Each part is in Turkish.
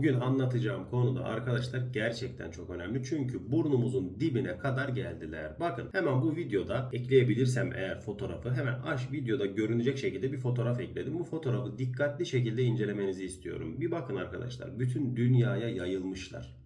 Bugün anlatacağım konuda arkadaşlar gerçekten çok önemli. Çünkü burnumuzun dibine kadar geldiler. Bakın hemen bu videoda ekleyebilirsem eğer fotoğrafı hemen aş videoda görünecek şekilde bir fotoğraf ekledim. Bu fotoğrafı dikkatli şekilde incelemenizi istiyorum. Bir bakın arkadaşlar bütün dünyaya yayılmışlar.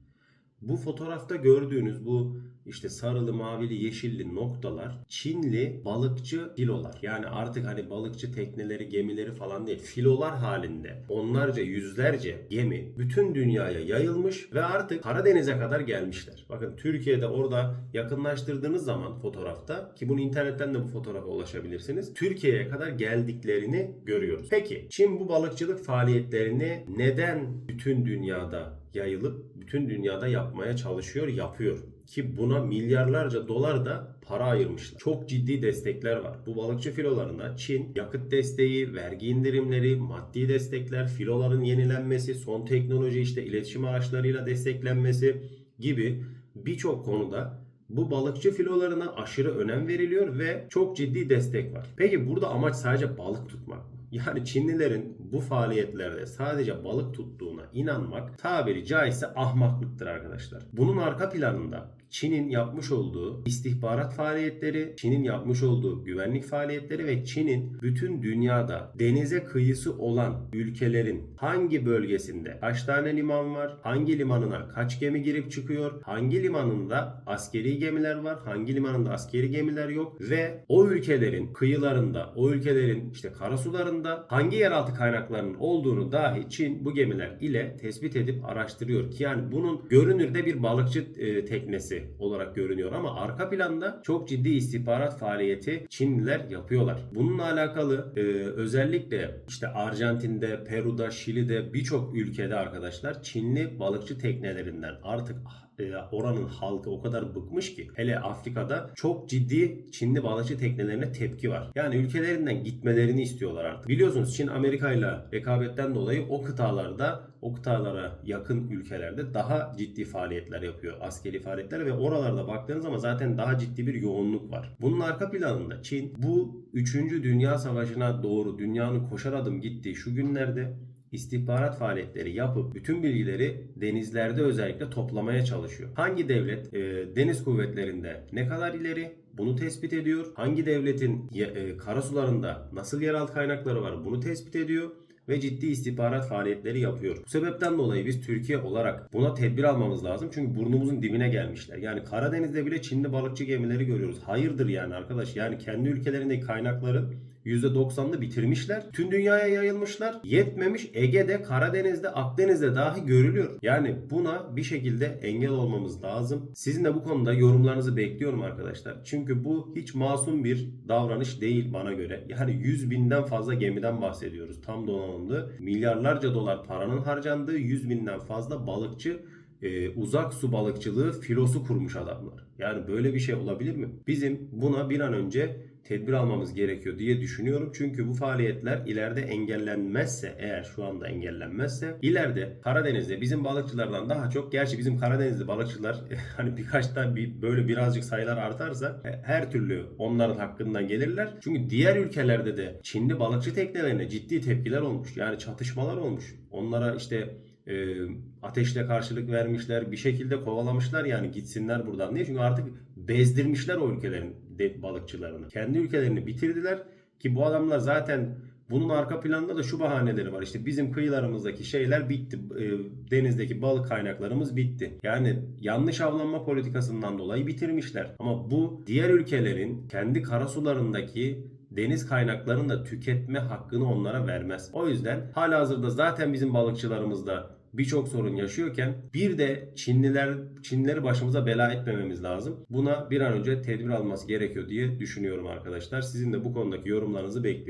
Bu fotoğrafta gördüğünüz bu işte sarılı, mavili, yeşilli noktalar Çinli balıkçı filolar. Yani artık hani balıkçı tekneleri, gemileri falan değil. Filolar halinde onlarca, yüzlerce gemi bütün dünyaya yayılmış ve artık Karadeniz'e kadar gelmişler. Bakın Türkiye'de orada yakınlaştırdığınız zaman fotoğrafta ki bunu internetten de bu fotoğrafa ulaşabilirsiniz. Türkiye'ye kadar geldiklerini görüyoruz. Peki Çin bu balıkçılık faaliyetlerini neden bütün dünyada yayılıp bütün dünyada yapmaya çalışıyor, yapıyor. Ki buna milyarlarca dolar da para ayırmışlar. Çok ciddi destekler var. Bu balıkçı filolarına Çin yakıt desteği, vergi indirimleri, maddi destekler, filoların yenilenmesi, son teknoloji işte iletişim araçlarıyla desteklenmesi gibi birçok konuda bu balıkçı filolarına aşırı önem veriliyor ve çok ciddi destek var. Peki burada amaç sadece balık tutmak mı? Yani Çinlilerin bu faaliyetlerde sadece balık tuttuğuna inanmak tabiri caizse ahmaklıktır arkadaşlar. Bunun arka planında Çin'in yapmış olduğu istihbarat faaliyetleri, Çin'in yapmış olduğu güvenlik faaliyetleri ve Çin'in bütün dünyada denize kıyısı olan ülkelerin hangi bölgesinde kaç tane liman var, hangi limanına kaç gemi girip çıkıyor, hangi limanında askeri gemiler var, hangi limanında askeri gemiler yok ve o ülkelerin kıyılarında, o ülkelerin işte karasularında hangi yeraltı kaynaklarının olduğunu dahi Çin bu gemiler ile tespit edip araştırıyor ki yani bunun görünürde bir balıkçı e, teknesi olarak görünüyor ama arka planda çok ciddi istihbarat faaliyeti Çinliler yapıyorlar. Bununla alakalı e, özellikle işte Arjantin'de, Peru'da, Şili'de birçok ülkede arkadaşlar Çinli balıkçı teknelerinden artık e, oranın halkı o kadar bıkmış ki hele Afrika'da çok ciddi Çinli balıkçı teknelerine tepki var. Yani ülkelerinden gitmelerini istiyorlar artık. Biliyorsunuz Çin Amerika ile rekabetten dolayı o kıtalarda o kıtalara yakın ülkelerde daha ciddi faaliyetler yapıyor. Askeri faaliyetler ve oralarda baktığınız zaman zaten daha ciddi bir yoğunluk var. Bunun arka planında Çin bu 3. Dünya Savaşı'na doğru dünyanın koşar adım gittiği şu günlerde istihbarat faaliyetleri yapıp bütün bilgileri denizlerde özellikle toplamaya çalışıyor. Hangi devlet e, deniz kuvvetlerinde ne kadar ileri bunu tespit ediyor. Hangi devletin e, karasularında nasıl yeraltı kaynakları var bunu tespit ediyor ve ciddi istihbarat faaliyetleri yapıyor. Bu sebepten dolayı biz Türkiye olarak buna tedbir almamız lazım. Çünkü burnumuzun dibine gelmişler. Yani Karadeniz'de bile Çinli balıkçı gemileri görüyoruz. Hayırdır yani arkadaş. Yani kendi ülkelerindeki kaynakların %90'ını bitirmişler. Tüm dünyaya yayılmışlar. Yetmemiş Ege'de, Karadeniz'de, Akdeniz'de dahi görülüyor. Yani buna bir şekilde engel olmamız lazım. Sizin de bu konuda yorumlarınızı bekliyorum arkadaşlar. Çünkü bu hiç masum bir davranış değil bana göre. Yani 100 binden fazla gemiden bahsediyoruz. Tam donanımlı. Milyarlarca dolar paranın harcandığı 100 binden fazla balıkçı e, uzak su balıkçılığı filosu kurmuş adamlar. Yani böyle bir şey olabilir mi? Bizim buna bir an önce tedbir almamız gerekiyor diye düşünüyorum. Çünkü bu faaliyetler ileride engellenmezse eğer şu anda engellenmezse ileride Karadeniz'de bizim balıkçılardan daha çok gerçi bizim Karadenizli balıkçılar hani birkaç da bir böyle birazcık sayılar artarsa e, her türlü onların hakkından gelirler. Çünkü diğer ülkelerde de Çinli balıkçı teknelerine ciddi tepkiler olmuş. Yani çatışmalar olmuş. Onlara işte e, ateşle karşılık vermişler. Bir şekilde kovalamışlar yani gitsinler buradan diye. Çünkü artık bezdirmişler o ülkelerin de, balıkçılarını. Kendi ülkelerini bitirdiler ki bu adamlar zaten bunun arka planında da şu bahaneleri var. İşte bizim kıyılarımızdaki şeyler bitti. E, denizdeki balık kaynaklarımız bitti. Yani yanlış avlanma politikasından dolayı bitirmişler. Ama bu diğer ülkelerin kendi karasularındaki deniz kaynaklarını da tüketme hakkını onlara vermez. O yüzden halihazırda zaten bizim balıkçılarımız da birçok sorun yaşıyorken bir de Çinliler Çinlileri başımıza bela etmememiz lazım. Buna bir an önce tedbir alması gerekiyor diye düşünüyorum arkadaşlar. Sizin de bu konudaki yorumlarınızı bekliyorum.